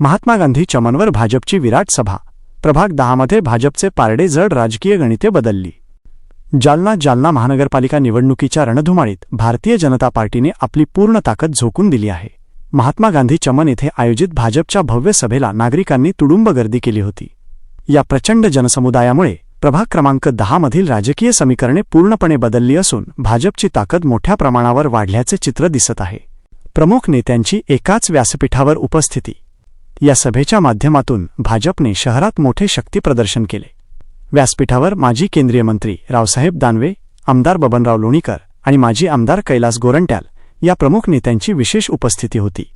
महात्मा गांधी चमनवर भाजपची विराट सभा. प्रभाग दहामध्ये भाजपचे पारडे जड राजकीय गणिते बदलली. जालना जालना महानगरपालिका निवडणुकीच्या रणधुमाळीत भारतीय जनता पार्टीने आपली पूर्ण ताकद झोकून दिली आहे. महात्मा गांधी चमन येथे आयोजित भाजपच्या भव्य सभेला नागरिकांनी तुडुंब गर्दी केली होती. या प्रचंड जनसमुदायामुळे प्रभाग क्रमांक दहामधील राजकीय समीकरणे पूर्णपणे बदलली असून भाजपची ताकद मोठ्या प्रमाणावर वाढल्याचे चित्र दिसत आहे. प्रमुख नेत्यांची एकाच व्यासपीठावर उपस्थिती. या सभेच्या माध्यमातून भाजपने शहरात मोठे शक्तीप्रदर्शन केले. व्यासपीठावर माजी केंद्रीय मंत्री रावसाहेब दानवे आमदार बबनराव लोणीकर आणि माजी आमदार कैलास गोरंट्याल या प्रमुख नेत्यांची विशेष उपस्थिती होती.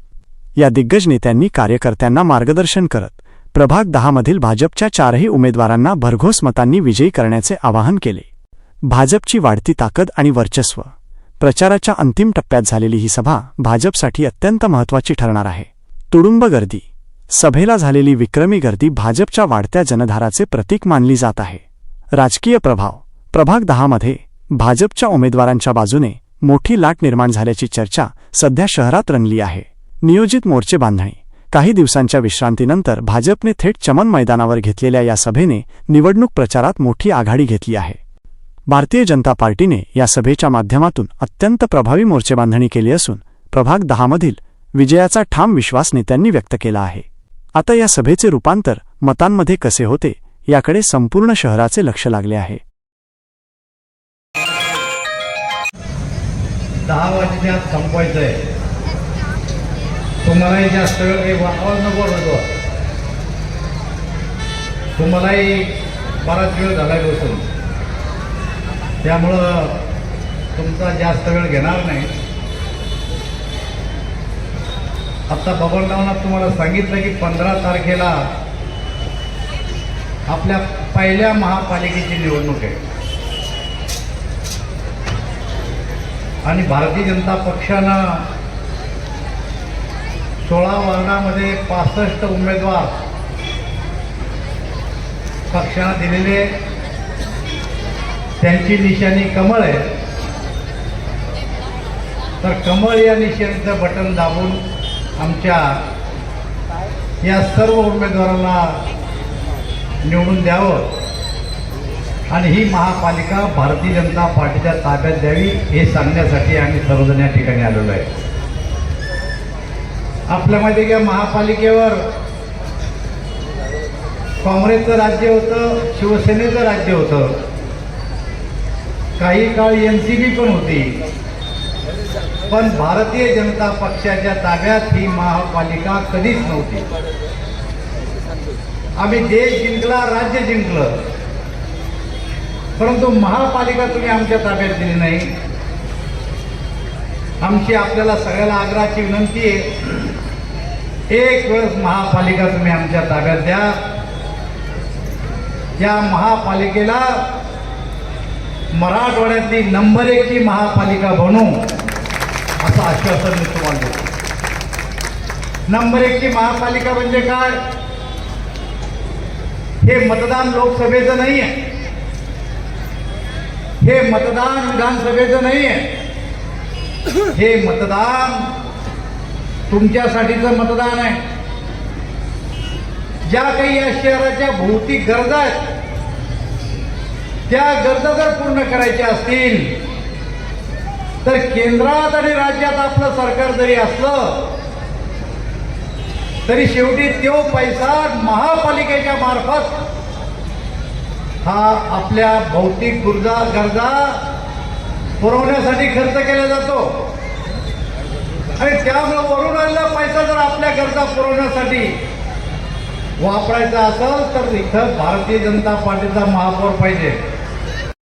या दिग्गज नेत्यांनी कार्यकर्त्यांना मार्गदर्शन करत प्रभाग दहामधील भाजपच्या चारही उमेदवारांना भरघोस मतांनी विजयी करण्याचे आवाहन केले. भाजपची वाढती ताकद आणि वर्चस्व. प्रचाराच्या अंतिम टप्प्यात झालेली ही सभा भाजपसाठी अत्यंत महत्त्वाची ठरणार आहे. तुडुंब गर्दी सभेला झालेली विक्रमी गर्दी भाजपच्या वाढत्या जनधाराचे प्रतीक मानली जात आहे. राजकीय प्रभाव. प्रभाग दहामध्ये भाजपच्या उमेदवारांच्या बाजूने मोठी लाट निर्माण झाल्याची चर्चा सध्या शहरात रंगली आहे. नियोजित मोर्चे बांधणी. काही दिवसांच्या विश्रांतीनंतर भाजपने थेट चमन मैदानावर घेतलेल्या या सभेने निवडणूक प्रचारात मोठी आघाडी घेतली आहे. भारतीय जनता पार्टीने या सभेच्या माध्यमातून अत्यंत प्रभावी मोर्चेबांधणी केली असून प्रभाग दहामधील विजयाचा ठाम विश्वास नेत्यांनी व्यक्त केला आहे. आता या सभेचे रूपांतर मतांमध्ये कसे होते याकडे संपूर्ण शहराचे लक्ष लागले आहे. दहा वाजण्यात आत संपवायचं आहे तुम्हालाही जास्त वेळ काही वाटावं नको नको. तुम्हालाही बराच वेळ झालाय बसून. त्यामुळं तुमचा जास्त वेळ घेणार नाही. आता बबनरावनं तुम्हाला सांगितलं की पंधरा तारखेला आपल्या पहिल्या महापालिकेची निवडणूक आहे. आणि भारतीय जनता पक्षानं सोळा वर्णामध्ये पासष्ट उमेदवार पक्षानं दिलेले त्यांची निशाणी कमळ आहे. तर कमळ या निशाणीचं बटन दाबून आमच्या या सर्व उमेदवारांना निवडून द्यावं आणि ही महापालिका भारतीय जनता पार्टीच्या ताब्यात द्यावी हे सांगण्यासाठी आम्ही सर्वजण या ठिकाणी आलेलो आहे. आपल्या या का महापालिकेवर काँग्रेसचं राज्य होतं शिवसेनेचं राज्य होतं. काही काळ एन सी बी पण होती. पण भारतीय जनता पक्षाच्या ताब्यात ही महापालिका कधीच नव्हती. आम्ही देश जिंकला राज्य जिंकलं. परंतु महापालिका तुम्ही आमच्या ताब्यात दिली नाही? आमची आपल्याला सगळ्याला आग्रहाची विनंती आहे एक वेळेस महापालिका तुम्ही आमच्या ताब्यात द्या. या महापालिकेला मराठवाड्यातली नंबर एकची महापालिका बनवू असं आश्वासन मी तुम्हाला देतो. नंबर एकची महापालिका म्हणजे काय? हे मतदान लोकसभेचं नाही आहे हे मतदान विधानसभेचं नाही आहे हे मतदान तुमच्यासाठीचं मतदान आहे. ज्या काही या शहराच्या भौतिक गरजा आहेत त्या गरजा जर पूर्ण करायच्या असतील तर केंद्रात आणि राज्यात आपलं सरकार जरी असलं तरी शेवटी तो पैसा महापालिकेच्या मार्फत हा आपल्या भौतिक गुर्जा गरजा पुरवण्यासाठी खर्च केला जातो. आणि त्यामुळे वरून आलेला पैसा जर आपल्या गरजा पुरवण्यासाठी वापरायचा असेल तर इथं भारतीय जनता पार्टीचा महापौर पाहिजे.